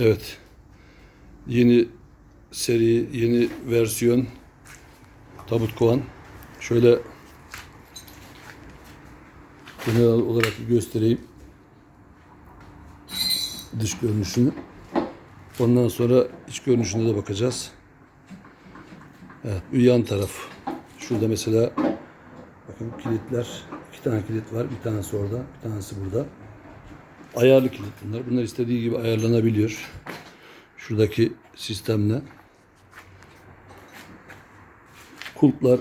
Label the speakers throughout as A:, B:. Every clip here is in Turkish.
A: Evet. Yeni seri, yeni versiyon tabut kovan. Şöyle genel olarak göstereyim. Dış görünüşünü. Ondan sonra iç görünüşüne de bakacağız. Evet, yan taraf. Şurada mesela bakın kilitler. iki tane kilit var. Bir tanesi orada, bir tanesi burada. Ayarlı kilit bunlar. Bunlar istediği gibi ayarlanabiliyor. Şuradaki sistemle. Kulplar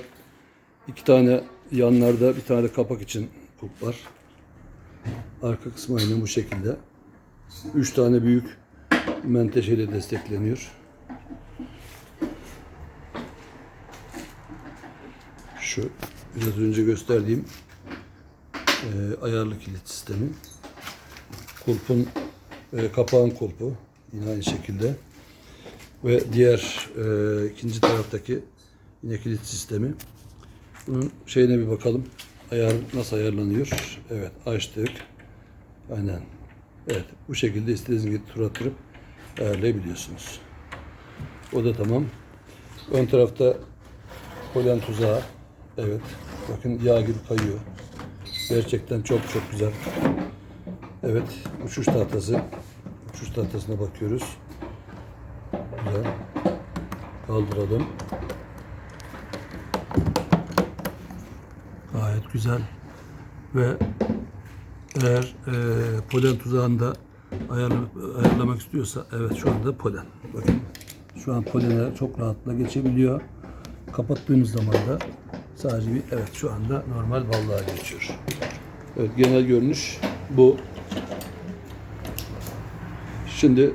A: iki tane yanlarda bir tane de kapak için kulp var. Arka kısmı aynen bu şekilde. Üç tane büyük menteşeyle destekleniyor. Şu biraz önce gösterdiğim e, ayarlı kilit sistemi. Kulpun e, kapağın kulpu yine aynı şekilde ve diğer e, ikinci taraftaki yine kilit sistemi. Bunun şeyine bir bakalım. Ayar nasıl ayarlanıyor? Evet açtık. Aynen. Evet bu şekilde istediğiniz gibi tur attırıp ayarlayabiliyorsunuz. O da tamam. Ön tarafta polen tuzağı. Evet. Bakın yağ gibi kayıyor. Gerçekten çok çok güzel. Evet. Uçuş tahtası. Uçuş tahtasına bakıyoruz. Güzel. Kaldıralım. Gayet güzel. Ve eğer e, polen tuzağında ayarla, ayarlamak istiyorsa evet şu anda polen. Bakın şu an polenler çok rahatla geçebiliyor. Kapattığımız zaman da sadece bir evet şu anda normal ballığa geçiyor. Evet genel görünüş bu. Şimdi